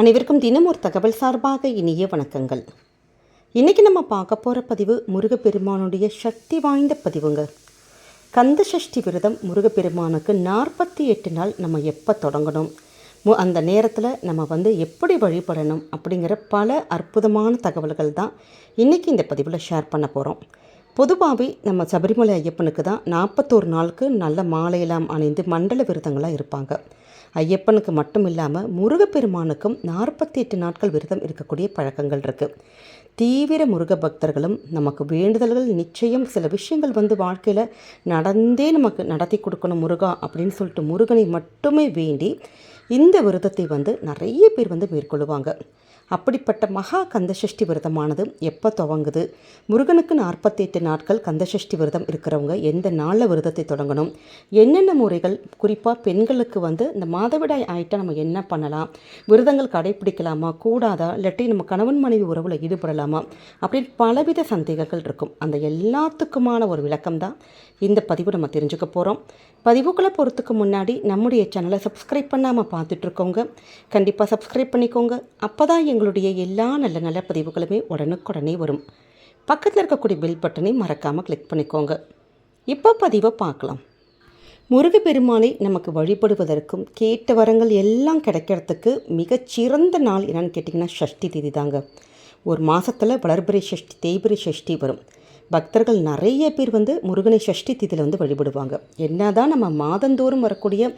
அனைவருக்கும் தினம் ஒரு தகவல் சார்பாக இனிய வணக்கங்கள். இன்றைக்கி நம்ம பார்க்க போகிற பதிவு முருகப்பெருமானுடைய சக்தி வாய்ந்த பதிவுங்க. கந்த சஷ்டி விரதம் முருகப்பெருமானுக்கு நாற்பத்தி எட்டு நாள் நம்ம எப்போ தொடங்கணும்? அந்த நேரத்தில் நம்ம வந்து எப்படி வழிபடணும் அப்படிங்கிற பல அற்புதமான தகவல்கள் தான் இன்றைக்கி இந்த பதிவில் ஷேர் பண்ண போகிறோம் பொதுவாகவே நம்ம சபரிமலை ஐயப்பனுக்கு தான் நாற்பத்தோரு நாளுக்கு நல்ல மாலையெல்லாம் அணிந்து மண்டல விரதங்களாக இருப்பாங்க. ஐயப்பனுக்கு மட்டும் இல்லாமல் முருகப்பெருமானுக்கும் நாற்பத்தி எட்டு நாட்கள் விரதம் இருக்கக்கூடிய பழக்கங்கள் இருக்குது தீவிர முருக பக்தர்களும் நமக்கு வேண்டுதல்கள் நிச்சயம் சில விஷயங்கள் வந்து வாழ்க்கையில் நடந்தே நமக்கு நடத்தி கொடுக்கணும் முருகா அப்படின்னு சொல்லிட்டு முருகனை மட்டுமே வேண்டி இந்த விரதத்தை வந்து நிறைய பேர் வந்து மேற்கொள்ளுவாங்க. அப்படிப்பட்ட மகா கந்தசஷ்டி விரதமானது எப்போ துவங்குது? முருகனுக்கு நாற்பத்தி எட்டு நாட்கள் கந்தசஷ்டி விரதம் இருக்கிறவங்க எந்த நாளில் விரதத்தை தொடங்கணும்? என்னென்ன முறைகள்? குறிப்பாக பெண்களுக்கு வந்து இந்த மாதவிடாய் ஆயிட்டா நம்ம என்ன பண்ணலாம்? விரதங்கள் கடைப்பிடிக்கலாமா? கூடாதா? இல்லாட்டி நம்ம கணவன் மனைவி உறவில் ஈடுபடலாமா? அப்படின்னு பலவித சந்தேகங்கள் இருக்கும். அந்த எல்லாத்துக்குமான ஒரு விளக்கம் தான் இந்த பதிவு நம்ம தெரிஞ்சுக்க போகிறோம் பதிவுகளை போகிறதுக்கு முன்னாடி நம்முடைய சேனலை சப்ஸ்கிரைப் பண்ணாமல் பார்த்துட்ருக்கோங்க கண்டிப்பாக சப்ஸ்கிரைப் பண்ணிக்கோங்க. அப்போ தான் எங்கள் எங்களுடைய எல்லா நல்ல நல்ல பதிவுகளுமே உடனுக்குடனே வரும். பக்கத்தில் இருக்கக்கூடிய பில் பட்டனை மறக்காமல் கிளிக் பண்ணிக்கோங்க. இப்போ பதிவை பார்க்கலாம். முருகப்பெருமானை நமக்கு வழிபடுவதற்கும் கேட்ட வரங்கள் எல்லாம் கிடைக்கிறதுக்கு மிகச்சிறந்த நாள் என்னன்னு கேட்டிங்கன்னா ஷஷ்டி திதி தாங்க ஒரு மாதத்தில் வளர்பிறை சஷ்டி தேய்பிறை சஷ்டி வரும். பக்தர்கள் நிறைய பேர் வந்து முருகனை சஷ்டி திதியில் வந்து வழிபடுவாங்க. என்னதான் நம்ம மாதந்தோறும் வரக்கூடிய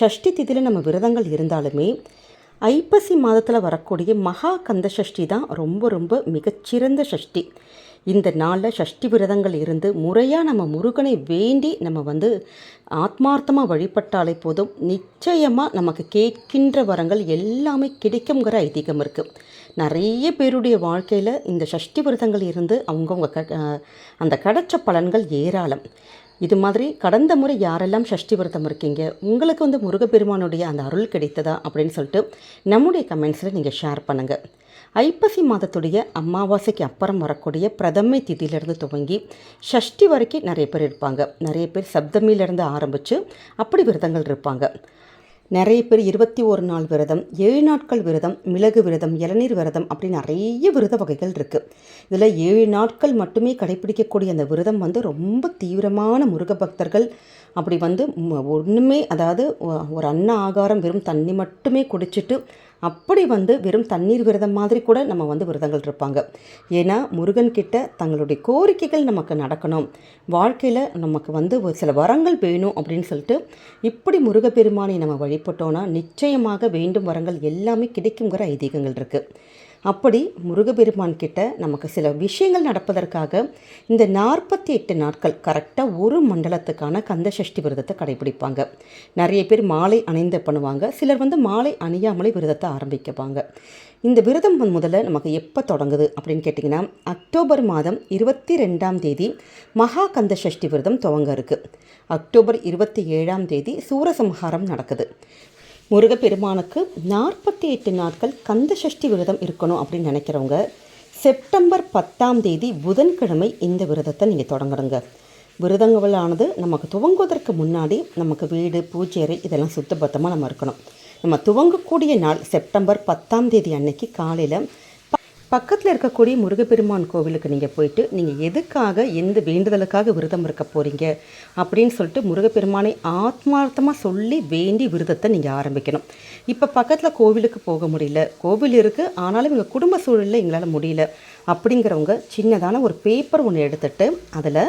சஷ்டி திதியில் நம்ம விரதங்கள் இருந்தாலுமே ஐப்பசி மாதத்தில் வரக்கூடிய மகா கந்த சஷ்டி தான் ரொம்ப ரொம்ப மிகச்சிறந்த சஷ்டி. இந்த நாளில் சஷ்டி விரதங்கள் இருந்து முறையாக நம்ம முருகனை வேண்டி நம்ம வந்து ஆத்மார்த்தமாக வழிபட்டாலே போதும். நிச்சயமாக நமக்கு கேட்கின்ற வரங்கள் எல்லாமே கிடைக்குங்கிற ஐதீகம் இருக்குது நிறைய பேருடைய வாழ்க்கையில் இந்த சஷ்டி விரதங்கள் இருந்து அவங்கவுங்க க அந்த கிடைச்ச பலன்கள் ஏராளம். இது மாதிரி கடந்த முறை யாரெல்லாம் சஷ்டி விரதம் இருக்கீங்க உங்களுக்கு வந்து முருகப்பெருமானுடைய அந்த அருள் கிடைத்ததா அப்படின்னு சொல்லிட்டு நம்முடைய கமெண்ட்ஸில் நீங்கள் ஷேர் பண்ணுங்கள் ஐப்பசி மாதத்துடைய அமாவாசைக்கு அப்புறம் வரக்கூடிய பிரதமை திதியிலிருந்து துவங்கி ஷஷ்டி வரைக்கும் நிறைய பேர் இருப்பாங்க. நிறைய பேர் சப்தமியிலேருந்து ஆரம்பித்து அப்படி விரதங்கள் இருப்பாங்க. நிறைய பேர் இருபத்தி ஒரு நாள் விரதம் ஏழு நாட்கள் விரதம் மிளகு விரதம் இளநீர் விரதம் அப்படி நிறைய விரத வகைகள் இருக்குது இதில் ஏழு நாட்கள் மட்டுமே கடைப்பிடிக்கக்கூடிய அந்த விரதம் வந்து ரொம்ப தீவிரமான முருக பக்தர்கள் அப்படி வந்து ஒன்றுமே அதாவது ஒரு அன்ன ஆகாரம் வெறும் தண்ணி மட்டுமே குடிச்சிட்டு அப்படி வந்து வெறும் தண்ணீர் விரதம் மாதிரி கூட நம்ம வந்து விரதங்கள் இருப்பாங்க. ஏன்னா முருகன்கிட்ட தங்களுடைய கோரிக்கைகள் நமக்கு நடக்கணும். வாழ்க்கையில் நமக்கு வந்து ஒரு சில வரங்கள் வேணும் அப்படின்னு சொல்லிட்டு இப்படி முருகப்பெருமானை நம்ம வழிபட்டோன்னா நிச்சயமாக வேண்டும் வரங்கள் எல்லாமே கிடைக்குங்கிற ஐதீகங்கள் இருக்குது அப்படி முருகப்பெருமான் கிட்ட நமக்கு சில விஷயங்கள் நடப்பதற்காக இந்த நாற்பத்தி எட்டு நாட்கள் கரெக்டாக ஒரு மண்டலத்துக்கான கந்த சஷ்டி விரதத்தை கடைபிடிப்பாங்க. நிறைய பேர் மாலை அணிந்த பண்ணுவாங்க. சிலர் வந்து மாலை அணியாமலே விரதத்தை ஆரம்பிக்கப்பாங்க. இந்த விரதம் முதல்ல நமக்கு எப்போ தொடங்குது அப்படின்னு கேட்டிங்கன்னா அக்டோபர் மாதம் இருபத்தி ரெண்டாம் தேதி மகா கந்த சஷ்டி விரதம் துவங்க இருக்குது அக்டோபர் இருபத்தி ஏழாம் தேதி சூரசம்ஹாரம் நடக்குது. முருகப்பெருமானுக்கு நாற்பத்தி எட்டு நாட்கள் கந்த சஷ்டி விரதம் இருக்கணும் அப்படின்னு நினைக்கிறவங்க செப்டம்பர் பத்தாம் தேதி புதன்கிழமை இந்த விரதத்தை நீங்கள் தொடங்குறங்க விரதங்களானது நமக்கு துவங்குவதற்கு முன்னாடி நமக்கு வீடு பூஜை அறை இதெல்லாம் சுத்தபத்தமாக நம்ம இருக்கணும். நம்ம துவங்கக்கூடிய நாள் செப்டம்பர் பத்தாம் தேதி அன்னைக்கு காலையில் பக்கத்தில் இருக்கக்கூடிய முருகப்பெருமான் கோவிலுக்கு நீங்கள் போயிட்டு நீங்கள் எதுக்காக எந்த வேண்டுதலுக்காக விரதம் இருக்க போகிறீங்க அப்படின்னு சொல்லிட்டு முருகப்பெருமானை ஆத்மார்த்தமாக சொல்லி வேண்டி விரதத்தை நீங்கள் ஆரம்பிக்கணும். இப்போ பக்கத்தில் கோவிலுக்கு போக முடியல. கோவில் இருக்குது ஆனாலும் எங்கள் குடும்ப சூழலில் எங்களால் முடியல அப்படிங்கிறவங்க சின்னதான ஒரு பேப்பர் ஒன்று எடுத்துகிட்டு அதில்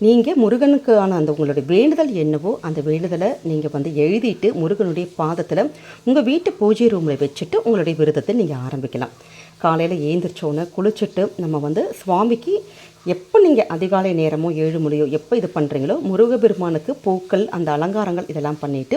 நீங்கள் முருகனுக்கான அந்த உங்களுடைய வேண்டுதல் என்னவோ அந்த வேண்டுதலை நீங்கள் வந்து எழுதிட்டு முருகனுடைய பாதத்தில் உங்கள் வீட்டு பூஜை ரூமில் வச்சுட்டு உங்களுடைய விரதத்தை நீங்கள் ஆரம்பிக்கலாம். காலையில் ஏந்திரிச்சோன்னு குளிச்சுட்டு நம்ம வந்து சுவாமிக்கு எப்போ நீங்கள் அதிகாலை நேரமோ ஏழு மணியோ எப்போ இது பண்ணுறீங்களோ முருகபெருமானுக்கு பூக்கள் அந்த அலங்காரங்கள் இதெல்லாம் பண்ணிவிட்டு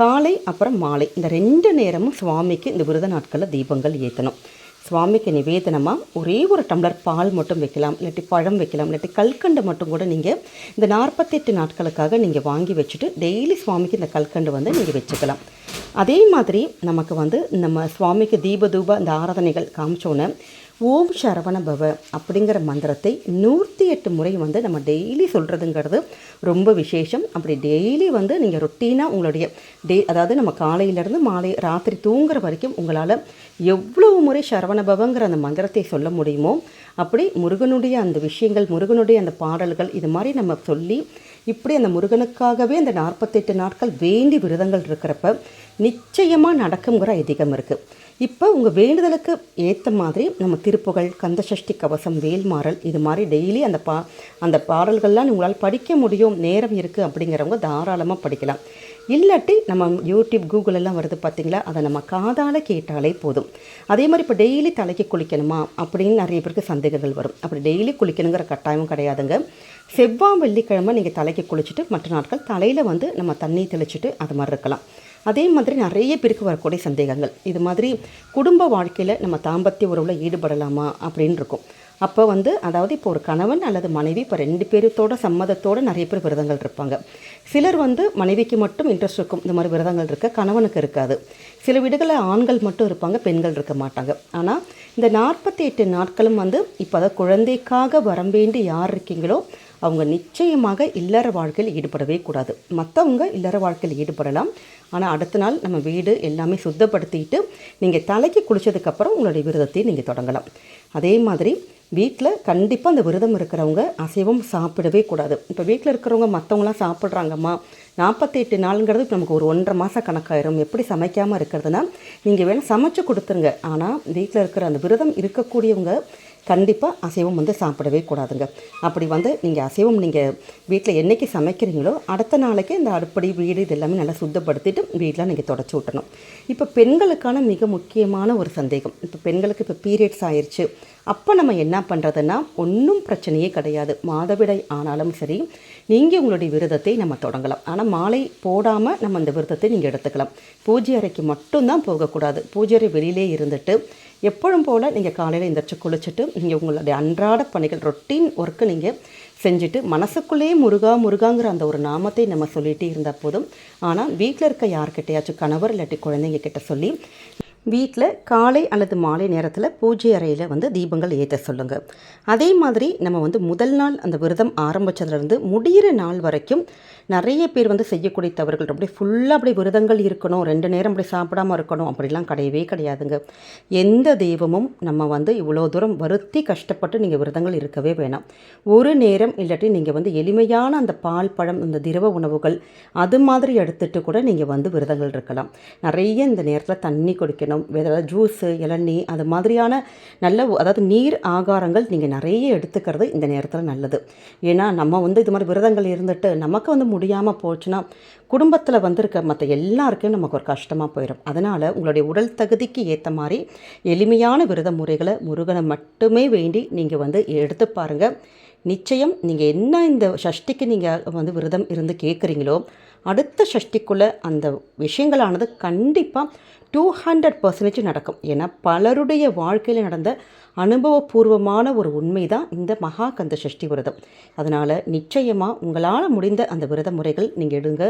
காலை அப்புறம் மாலை இந்த ரெண்டு நேரமும் சுவாமிக்கு இந்த விரத நாட்களில் தீபங்கள் ஏற்றணும் சுவாமிக்கு நிவேதனமாக ஒரே ஒரு டம்ளர் பால் மட்டும் வைக்கலாம் இல்லாட்டி பழம் வைக்கலாம் இல்லாட்டி கல்கண்டு மட்டும் கூட நீங்கள் இந்த நாற்பத்தெட்டு நாட்களுக்காக நீங்கள் வாங்கி வச்சுட்டு டெய்லி சுவாமிக்கு இந்த கல்கண்டு வந்து நீங்கள் வச்சுக்கலாம். அதே மாதிரி நமக்கு வந்து நம்ம சுவாமிக்கு தீப தூப இந்த ஆராதனைகள் காமிச்சோன்னே ஓம் சரவண பவ அப்படிங்கிற மந்திரத்தை நூற்றி எட்டு முறை வந்து நம்ம டெய்லி சொல்கிறதுங்கிறது ரொம்ப விசேஷம். அப்படி டெய்லி வந்து நீங்கள் ரொட்டீனாக உங்களுடைய டே அதாவது நம்ம காலையிலேருந்து மாலை ராத்திரி தூங்குற வரைக்கும் உங்களால் எவ்வளவு முறை சரவண பவங்கிற அந்த மந்திரத்தை சொல்ல முடியுமோ அப்படி முருகனுடைய அந்த விஷயங்கள் முருகனுடைய அந்த பாடல்கள் இது மாதிரி நம்ம சொல்லி இப்படி அந்த முருகனுக்காகவே அந்த நாற்பத்தெட்டு நாட்கள் வேண்டி விரதங்கள் இருக்கிறப்ப நிச்சயமாக நடக்குங்கிற ஐதீகம் இருக்குது இப்போ உங்கள் வேண்டுதலுக்கு ஏற்ற மாதிரி நம்ம திருப்புகழ் கந்தசஷ்டி கவசம் வேல்மாறல் இது மாதிரி டெய்லி அந்த பா அந்த பாடல்கள்லாம் உங்களால் படிக்க முடியும் நேரம் இருக்குது அப்படிங்கிறவங்க தாராளமாக படிக்கலாம். இல்லாட்டி நம்ம யூடியூப் கூகுள் எல்லாம் வருது பார்த்திங்களா அதை நம்ம காதால் கேட்டாலே போதும். அதே மாதிரி இப்போ டெய்லி தலைக்கு குளிக்கணுமா? அப்படின்னு நிறைய பேருக்கு சந்தேகங்கள் வரும். அப்படி டெய்லி குளிக்கணுங்கிற கட்டாயம் கிடையாதுங்க. செவ்வாய் வெள்ளிக்கிழமை நீங்கள் தலைக்கு குளிச்சுட்டு மற்ற நாட்கள் தலையில் வந்து நம்ம தண்ணி தெளிச்சுட்டு அது மாதிரி இருக்கலாம். அதே மாதிரி நிறைய பேருக்கு வரக்கூடிய சந்தேகங்கள். இது மாதிரி குடும்ப வாழ்க்கையில் நம்ம தாம்பத்திய உறவில் ஈடுபடலாமா அப்படின்னு இருக்கும். அப்போ வந்து அதாவது இப்போ ஒரு கணவன் அல்லது மனைவி இப்போ ரெண்டு பேருத்தோட சம்மதத்தோட நிறைய பேர் விரதங்கள் இருப்பாங்க. சிலர் வந்து மனைவிக்கு மட்டும் இன்ட்ரெஸ்ட் இருக்கும். இந்த மாதிரி விரதங்கள் இருக்க கணவனுக்கு இருக்காது. சில வீடுகளில் ஆண்கள் மட்டும் இருப்பாங்க பெண்கள் இருக்க மாட்டாங்க. ஆனால் இந்த நாற்பத்தி எட்டு நாட்களும் வந்து இப்போ அதை குழந்தைக்காக வரம்பேண்டு யார் இருக்கீங்களோ அவங்க நிச்சயமாக இல்லற வாழ்க்கையில் ஈடுபடவே கூடாது. மற்றவங்க இல்லற வாழ்க்கையில் ஈடுபடலாம். ஆனால் அடுத்த நாள் நம்ம வீடு எல்லாமே சுத்தப்படுத்திட்டு நீங்கள் தலைக்கு குளித்ததுக்கப்புறம் உங்களுடைய விரதத்தை நீங்கள் தொடங்கலாம். அதே மாதிரி வீட்டில் கண்டிப்பாக அந்த விரதம் இருக்கிறவங்க அசைவம் சாப்பிடவே கூடாது. இப்போ வீட்டில் இருக்கிறவங்க மற்றவங்களாம் சாப்பிட்றாங்கம்மா நாற்பத்தெட்டு நாளுங்கிறது இப்போ நமக்கு ஒரு ஒன்றரை மாதம் கணக்காயிரும். எப்படி சமைக்காமல் இருக்கிறதுனா நீங்கள் வேணால் சமைச்சு கொடுத்துருங்க. ஆனால் வீட்டில் இருக்கிற அந்த விரதம் இருக்கக்கூடியவங்க கண்டிப்பாக அசைவம் வந்து சாப்பிடவே கூடாதுங்க. அப்படி வந்து நீங்கள் அசைவம் நீங்கள் வீட்டில் என்றைக்கு சமைக்கிறீங்களோ அடுத்த நாளைக்கு இந்த அடுப்படி வீடு இது எல்லாமே நல்லா சுத்தப்படுத்திட்டு வீட்டில் நீங்கள் தொடச்சி விட்டணும் இப்போ பெண்களுக்கான மிக முக்கியமான ஒரு சந்தேகம். இப்போ பெண்களுக்கு இப்போ பீரியட்ஸ் ஆயிடுச்சு அப்போ நம்ம என்ன பண்ணுறதுன்னா ஒன்றும் பிரச்சனையே கிடையாது. மாதவிடை ஆனாலும் சரி நீங்கள் உங்களுடைய விரதத்தை நம்ம தொடங்கலாம். ஆனால் மாலை போடாமல் நம்ம அந்த விரதத்தை நீங்கள் எடுத்துக்கலாம். பூஜை அறைக்கு மட்டும்தான் போகக்கூடாது. பூஜை அறை வெளியிலே இருந்துட்டு எப்பொழுதும் போல் நீங்கள் காலையில் எந்திரிச்சு குளிச்சுட்டு நீங்கள் உங்களுடைய அன்றாட பணிகள் ரொட்டீன் ஒர்க்கு நீங்கள் செஞ்சுட்டு மனசுக்குள்ளேயே முருகா முருகாங்கிற அந்த ஒரு நாமத்தை நம்ம சொல்லிகிட்டே இருந்தால் போதும். ஆனால் வீட்டில் இருக்க யார்கிட்டையாச்சும் கணவர் இல்லாட்டி குழந்தைங்க கிட்ட சொல்லி வீட்டில் காலை அல்லது மாலை நேரத்தில் பூஜை அறையில் வந்து தீபங்கள் ஏற்ற சொல்லுங்கள் அதே மாதிரி நம்ம வந்து முதல் நாள் அந்த விரதம் ஆரம்பித்ததுலேருந்து முடிகிற நாள் வரைக்கும் நிறைய பேர் வந்து செய்யக்கூடிய தவறுகள் அப்படியே ஃபுல்லாக அப்படி விரதங்கள் இருக்கணும் ரெண்டு நேரம் அப்படி சாப்பிடாமல் இருக்கணும் அப்படிலாம் கிடையவே கிடையாதுங்க. எந்த தெய்வமும் நம்ம வந்து இவ்வளோ தூரம் வருத்தி கஷ்டப்பட்டு நீங்கள் விரதங்கள் இருக்கவே வேணாம். ஒரு நேரம் இல்லாட்டி நீங்கள் வந்து எளிமையான அந்த பால் பழம் இந்த திரவ உணவுகள் அது மாதிரி எடுத்துகிட்டு கூட நீங்கள் வந்து விரதங்கள் இருக்கலாம். நிறைய இந்த நேரத்தில் தண்ணி குடிக்கணும் வேறு ஜூஸு இளநீ அது மாதிரியான நல்ல அதாவது நீர் ஆகாரங்கள் நீங்கள் நிறைய எடுத்துக்கிறது இந்த நேரத்தில் நல்லது. ஏன்னா நம்ம வந்து இது மாதிரி விரதங்கள் இருந்துட்டு நமக்கு வந்து முடியாமல் போச்சுன்னா குடும்பத்தில் வந்திருக்க மற்ற எல்லாருக்கும் நமக்கு ஒரு கஷ்டமாக போயிடும் அதனால் உங்களுடைய உடல் தகுதிக்கு ஏற்ற மாதிரி எளிமையான விரத முறைகளை முருகனை மட்டுமே வேண்டி நீங்கள் வந்து எடுத்து பாருங்கள் நிச்சயம் நீங்கள் என்ன இந்த சஷ்டிக்கு நீங்கள் வந்து விரதம் இருந்து கேட்குறீங்களோ அடுத்த சஷ்டிக்குள்ளே அந்த விஷயங்களானது கண்டிப்பாக டூ ஹண்ட்ரட் பர்சன்டேஜ் நடக்கும். ஏன்னா பலருடைய வாழ்க்கையில் நடந்த அனுபவபூர்வமான ஒரு உண்மை தான் இந்த மகா கந்த சஷ்டி விரதம். அதனால் நிச்சயமாக உங்களால் முடிந்த அந்த விரத முறைகள் நீங்கள் எடுங்க.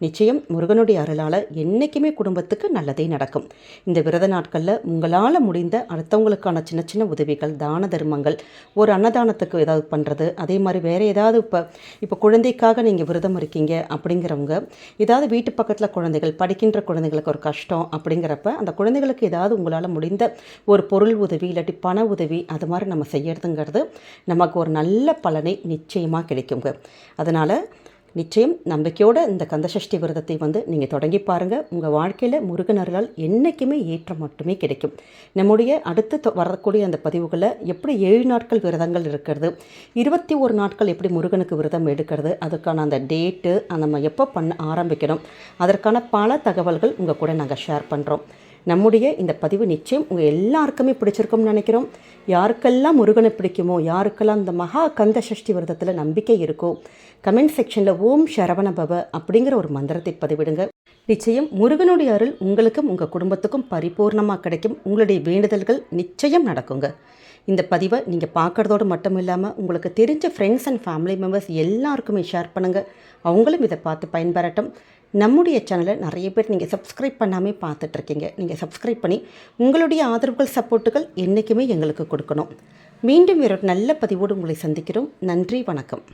நிச்சயம் முருகனுடைய அருளால் என்றைக்குமே குடும்பத்துக்கு நல்லதே நடக்கும். இந்த விரத நாட்களில் உங்களால் முடிந்த அடுத்தவங்களுக்கான சின்ன சின்ன உதவிகள் தான தர்மங்கள் ஒரு அன்னதானத்துக்கு ஏதாவது பண்ணுறது அதே மாதிரி வேறு ஏதாவது இப்போ இப்போ குழந்தைக்காக நீங்கள் விரதம் இருக்கீங்க அப்படிங்கிறவங்க ஏதாவது வீட்டு பக்கத்தில் குழந்தைகள் படிக்கின்ற குழந்தைங்களுக்கு ஒரு கஷ்டம் அப்படிங்கிறப்ப அந்த குழந்தைகளுக்கு ஏதாவது உங்களால் முடிந்த ஒரு பொருள் உதவி இல்லாட்டி பண உதவி அது மாதிரி நம்ம செய்யறதுங்கிறது நமக்கு ஒரு நல்ல பலனை நிச்சயமாக கிடைக்குங்க. அதனால் நிச்சயம் நம்பிக்கையோடு இந்த கந்தசஷ்டி விரதத்தை வந்து நீங்கள் தொடங்கி பாருங்கள் உங்கள் வாழ்க்கையில் முருகன் அருளால் என்றைக்குமே ஏற்றம் மட்டுமே கிடைக்கும். நம்முடைய அடுத்து வரக்கூடிய அந்த பதிவுகளில் எப்படி ஏழு நாட்கள் விரதங்கள் இருக்கிறது இருபத்தி ஒரு நாட்கள் எப்படி முருகனுக்கு விரதம் எடுக்கிறது அதுக்கான அந்த டேட்டு நம்ம எப்போ பண்ண ஆரம்பிக்கணும் அதற்கான பல தகவல்கள் உங்கள் கூட நாங்கள் ஷேர் பண்ணுறோம் நம்முடைய இந்த பதிவு நிச்சயம் உங்கள் எல்லாருக்குமே பிடிச்சிருக்கும்னு நினைக்கிறோம். யாருக்கெல்லாம் முருகனை பிடிக்குமோ யாருக்கெல்லாம் இந்த மகா கந்த சஷ்டி விரதத்தில் நம்பிக்கை இருக்கோ கமெண்ட் செக்ஷனில் ஓம் சரவண பவ அப்படிங்கிற ஒரு மந்திரத்தை பதிவிடுங்க. நிச்சயம் முருகனுடைய அருள் உங்களுக்கும் உங்கள் குடும்பத்துக்கும் பரிபூர்ணமாக கிடைக்கும். உங்களுடைய வேண்டுதல்கள் நிச்சயம் நடக்குங்க. இந்த பதிவை நீங்கள் பார்க்குறதோடு மட்டும் இல்லாமல் உங்களுக்கு தெரிஞ்ச ஃப்ரெண்ட்ஸ் அண்ட் ஃபேமிலி மெம்பர்ஸ் எல்லாருக்குமே ஷேர் பண்ணுங்கள் அவங்களும் இதை பார்த்து பயன்பெறட்டும். நம்முடைய சேனலை நிறைய பேர் நீங்கள் சப்ஸ்கிரைப் பண்ணாமல் பார்த்துட்ருக்கீங்க. நீங்கள் சப்ஸ்கிரைப் பண்ணி உங்களுடைய ஆதரவுகள் சப்போர்ட்டுகள் என்றைக்குமே எங்களுக்கு கொடுக்கணும். மீண்டும் ஒரு நல்ல பதிவோடு உங்களை சந்திக்கிறோம். நன்றி வணக்கம்.